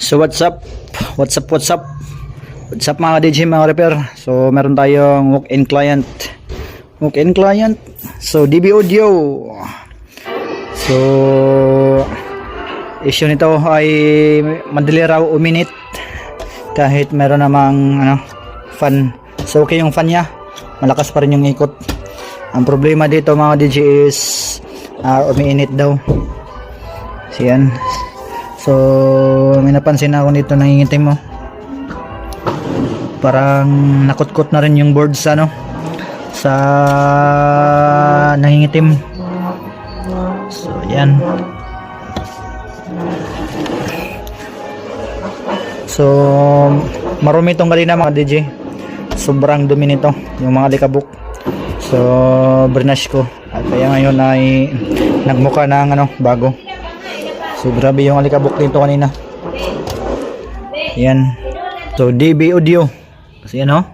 So what's up? What's up? What's up? What's up mga DJ mga repair? So meron tayong walk-in client. Walk-in client. So DB Audio. So issue nito ay madali raw uminit kahit meron namang ano fan. So okay yung fan niya. Malakas pa rin yung ikot. Ang problema dito mga DJ is ah, umiinit daw. So yan. So, may napansin ako dito nangingitim mo. Parang nakutkot na rin yung board sa ano sa nangingitim. So, yan. So, marumi itong kanina mga DJ. Sobrang dumi nito, yung mga likabok. So, brinash ko. At kaya ngayon ay nagmuka ng ano, bago. So grabe yung alikabok dito kanina. Yan. So DB Audio. Kasi yan oh.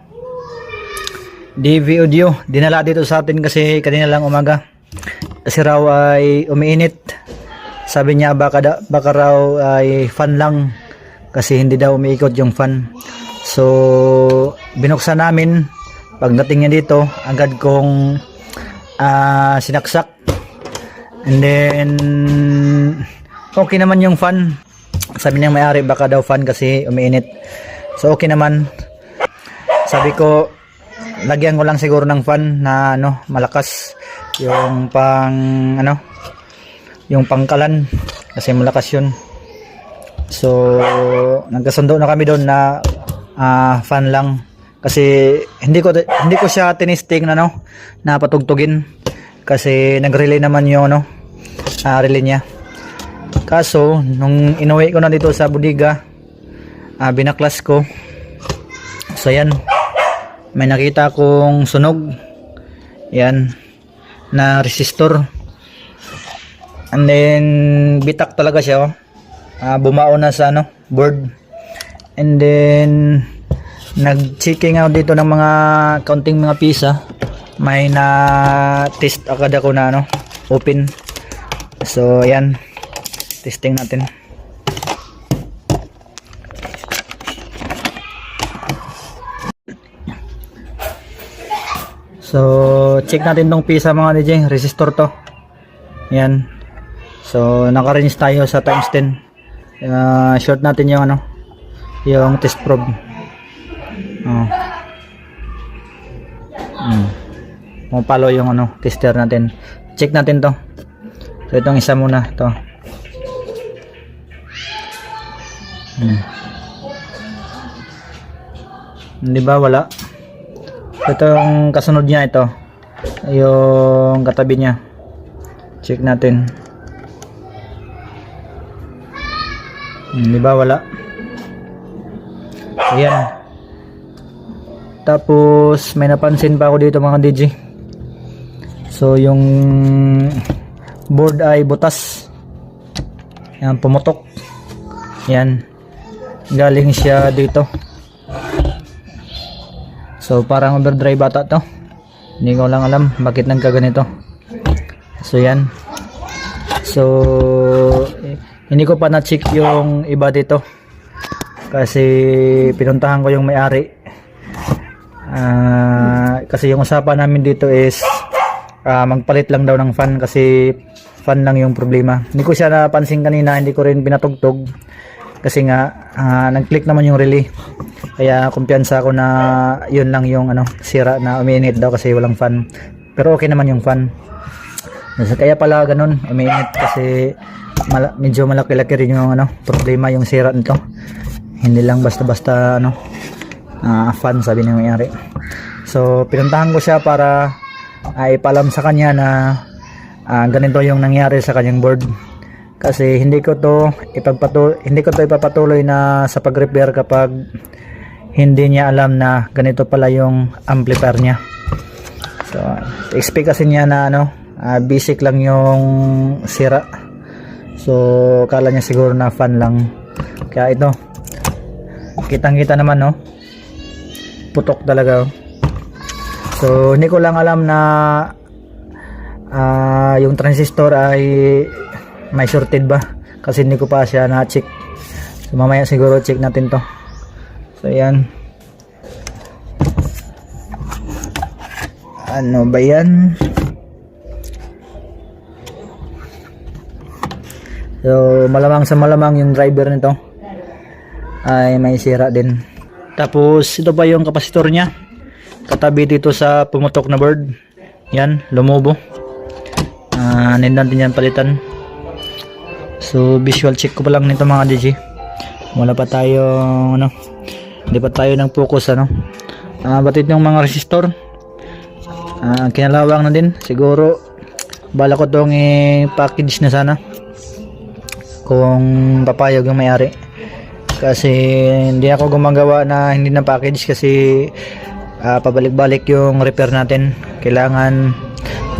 DB Audio. Dinala dito sa atin kasi kanina lang umaga. Kasi raw ay umiinit. Sabi niya baka, da, baka raw ay fan lang. Kasi hindi daw umiikot yung fan. So binuksan namin. Pagdating niya dito, agad kong ah, sinaksak. And then okay naman yung fan. Sabi niyang may-ari baka daw fan kasi umiinit. So okay naman. Sabi ko lagyan ko lang siguro ng fan na ano malakas yung pang ano yung pangkalan kasi malakas yun. So nagkasundo na kami doon na ah, fan lang kasi hindi ko hindi ko siya tinisting na no na patugtugin kasi nag-relay naman yung ano ah, relay niya. Kaso, nung inuwi ko na dito sa bodega, ah, binaklas ko. So, yan. May nakita kong sunog. Yan. Na resistor. And then, bitak talaga siya. Oh. Ah, bumao na sa ano, board. And then, nag-checking out dito ng mga counting mga pisa. May na test agad ako na ano, open. So, yan testing natin. So check natin tong pisa mga DJ resistor to. Yan. So naka-range tayo sa times 10 uh, short natin yung ano yung test probe. Oh. mm. pumapalo yung ano tester natin. Check natin to. So itong isa muna. To Hmm. Di ba wala? Ito yung kasunod niya ito. Yung katabi niya. Check natin. Hmm, di ba wala? Ayan. Tapos may napansin pa ako dito mga DJ. So yung board ay butas. Yan pumutok. Yan galing siya dito. So parang overdrive bata to. Hindi ko lang alam bakit nagkaganito. So yan. So eh, hindi ko pa na-check yung iba dito. Kasi pinuntahan ko yung may-ari. Ah, kasi yung usapan namin dito is ah, magpalit lang daw ng fan kasi fan lang yung problema. Hindi ko siya napansin kanina hindi ko rin pinatugtog kasi nga ah, nag-click naman yung relay. Kaya kumpiyansa ako na yun lang yung ano sira na umiinit daw kasi walang fan. Pero okay naman yung fan. Kaya pala ganun umiinit kasi mala- medyo malaki-laki rin yung ano problema yung sira nito. Hindi lang basta-basta ano ah, fan sabi ng may-ari. So pinuntahan ko siya para ay ipalam sa kanya na ah, ganito yung nangyari sa kanyang board kasi hindi ko to ipagpatuloy hindi ko to ipapatuloy na sa pag-repair kapag hindi niya alam na ganito pala yung amplifier niya. So expect kasi niya na ano ah, basic lang yung sira. So kala niya siguro na fan lang. Kaya ito kitang kita naman no? Putok talaga oh. so hindi ko lang alam na ah, yung transistor ay may shorted ba kasi hindi ko pa siya na-check So mamaya siguro check natin to. So yan. Ano ba yan? So malamang sa malamang yung driver nito ay may sira din. Tapos ito pa yung kapasitor niya. Katabi dito sa pumutok na board. Yan, lumubo. Ah, need natin yan palitan. So visual check ko pa lang nito mga DJ. Wala pa tayo ano. Hindi pa tayo nang focus ano. Ah, batid yung mga resistor. Ah, kinalawang na din. Siguro bala ko tong i-package na sana. Kung papayag yung may-ari. Kasi hindi ako gumagawa na hindi na package kasi ah, pabalik-balik yung repair natin. Kailangan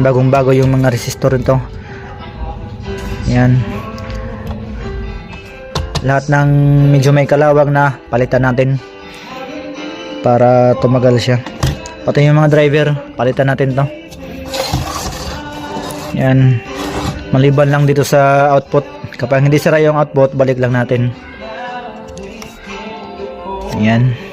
bagong-bago yung mga resistor nito. Yan. Lahat ng medyo may kalawang na palitan natin para tumagal siya. Pati yung mga driver, palitan natin to. Yan. Maliban lang dito sa output. Kapag hindi sira yung output, balik lang natin. Yan.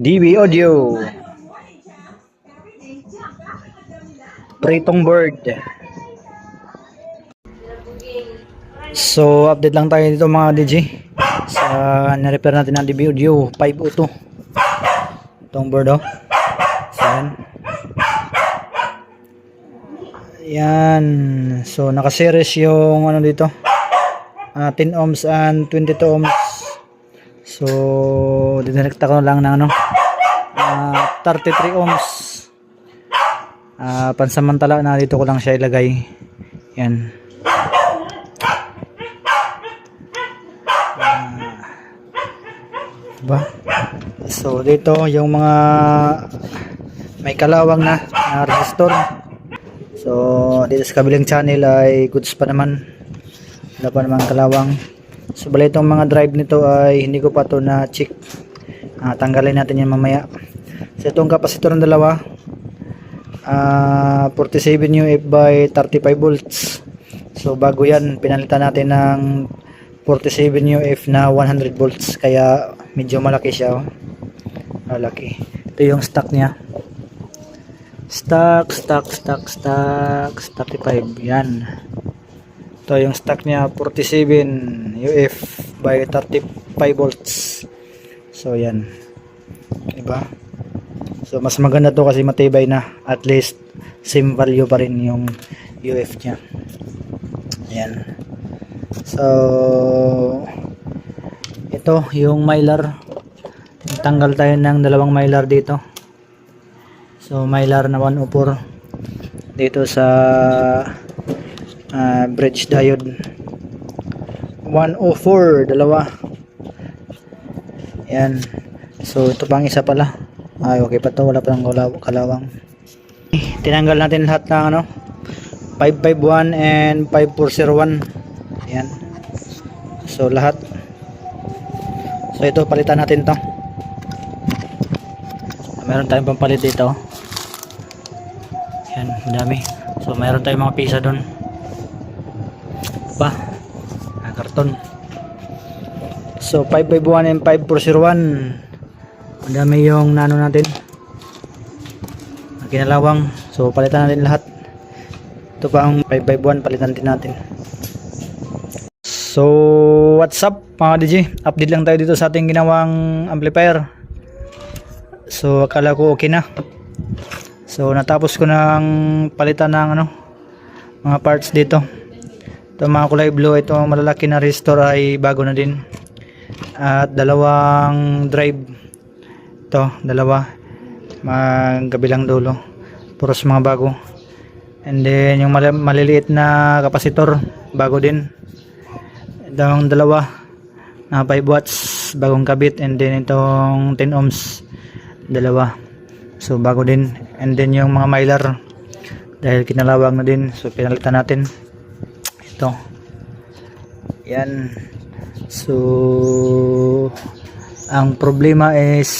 DB Audio. Pritong bird. So, update lang tayo dito mga DJ. Sa na-repair natin ng DB Audio 502. Itong bird oh. So, yan. Yan. So, naka-series yung ano dito. Ah, 10 ohms and 22 ohms. So, dinekta ko lang ng ano, ah, 33 ohms. Ah, pansamantala na dito ko lang siya ilagay. Yan. Ah, diba? So, dito yung mga may kalawang na, na resistor. So, dito sa kabilang channel ay goods pa naman. Wala pa naman kalawang. So bali itong mga drive nito ay hindi ko pa to na check. Ah, tanggalin natin yan mamaya. So itong kapasitor ng dalawa ah 47 UF by 35 volts. So bago yan pinalitan natin ng 47 UF na 100 volts kaya medyo malaki siya. Oh. Malaki. Ito yung stock niya. Stock, stock, stock, stock, 35. Yan. Ito yung stock niya 47 UF by 35 volts. So yan. Diba? So mas maganda to kasi matibay na. At least same value pa rin yung UF niya. Ayan. So ito yung mylar. Tanggal tayo ng dalawang mylar dito. So mylar na 104 dito sa ah, bridge diode. 104 dalawa. Yan. So ito pang isa pala. Ay okay pa to. Wala pa ng kalaw- kalawang. Tinanggal natin lahat ng ano. 551 and 5401 yan. So lahat. So ito palitan natin to. Meron tayong pampalit dito. Yan madami so meron tayong mga pisa doon pa. Ah, karton. So 551 and 5401 madami yung nano natin. Ang kinalawang. So palitan natin lahat. Ito pa ang 551 palitan din natin. So what's up mga DJ update lang tayo dito sa ating ginawang amplifier. So akala ko okay na. So natapos ko ng palitan ng ano mga parts dito ito mga kulay blue, ito malalaki na resistor ay bago na din. At dalawang drive. Ito, dalawa. Mga kabilang dulo. Puros mga bago. And then yung mali- maliliit na kapasitor, bago din. Ito ang dalawa. Na 5 watts, bagong kabit. And then itong 10 ohms, dalawa. So bago din. And then yung mga mylar, dahil kinalawang na din so pinalitan natin ito yan. So ang problema is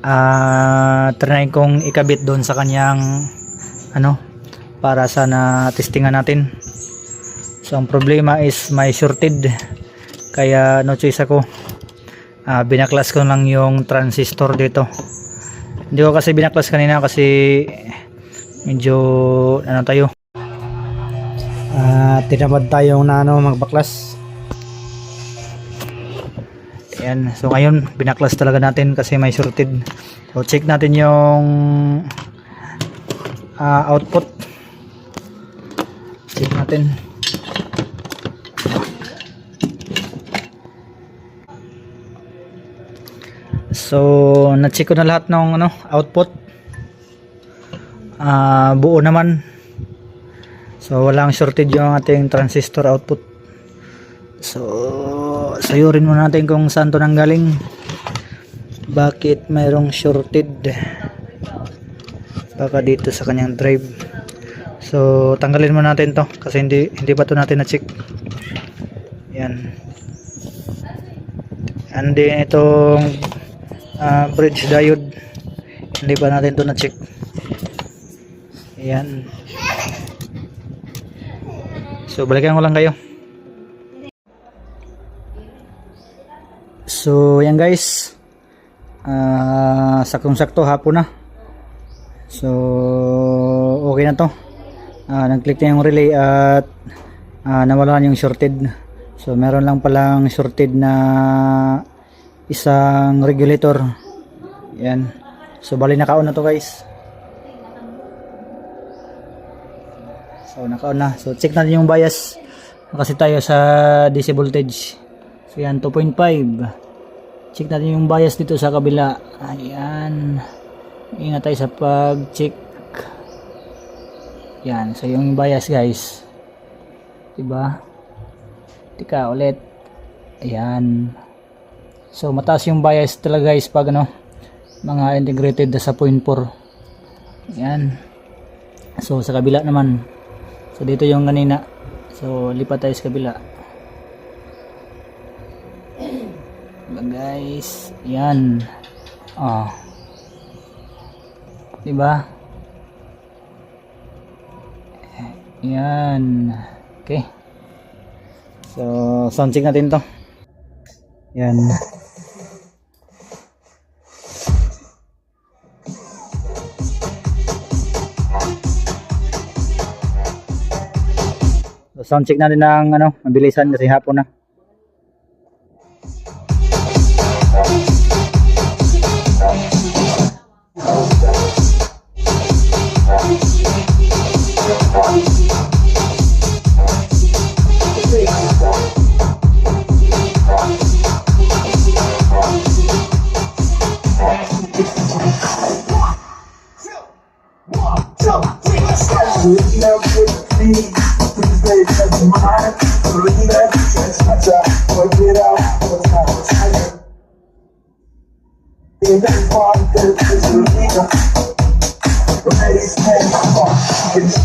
ah try kong ikabit doon sa kanyang ano para sana testingan natin. So ang problema is may shorted. Kaya no choice ako. Ah, binaklas ko lang yung transistor dito. Hindi ko kasi binaklas kanina kasi medyo ano tayo ah tinamad tayong na ano magbaklas Ayan, so ngayon binaklas talaga natin kasi may shorted so check natin yung ah, output check natin So, na-check ko na lahat ng ano, output. Ah, buo naman. So, walang shorted yung ating transistor output. So, sayurin muna natin kung saan to nanggaling. Bakit mayroong shorted? Baka dito sa kanyang drive. So, tanggalin muna natin to kasi hindi hindi pa to natin na-check. Yan. And then itong ah, bridge diode hindi pa natin to na check ayan so balikan ko lang kayo. So yan guys. Ah saktong sakto hapon na. So okay na to. Ah, nag-click na yung relay at ah, nawalan yung shorted. So meron lang palang shorted na isang regulator. Yan. So bali nakaon na to guys so nakaon na. So check natin yung bias. Kasi tayo sa DC voltage. So yan 2.5 check natin yung bias dito sa kabila. Ayan. Ingat tayo sa pag check yan. So yung bias guys. Diba? Tika ulit. Ayan. So mataas yung bias talaga guys pag ano mga integrated sa 0.4. Yan. So sa kabila naman. So dito yung kanina. So lipat tayo sa kabila. Diba guys? Yan. Oh. Diba? Yan. Okay. So sound natin to. Yan. Sound check natin ng ano, mabilisan kasi hapon na. fucking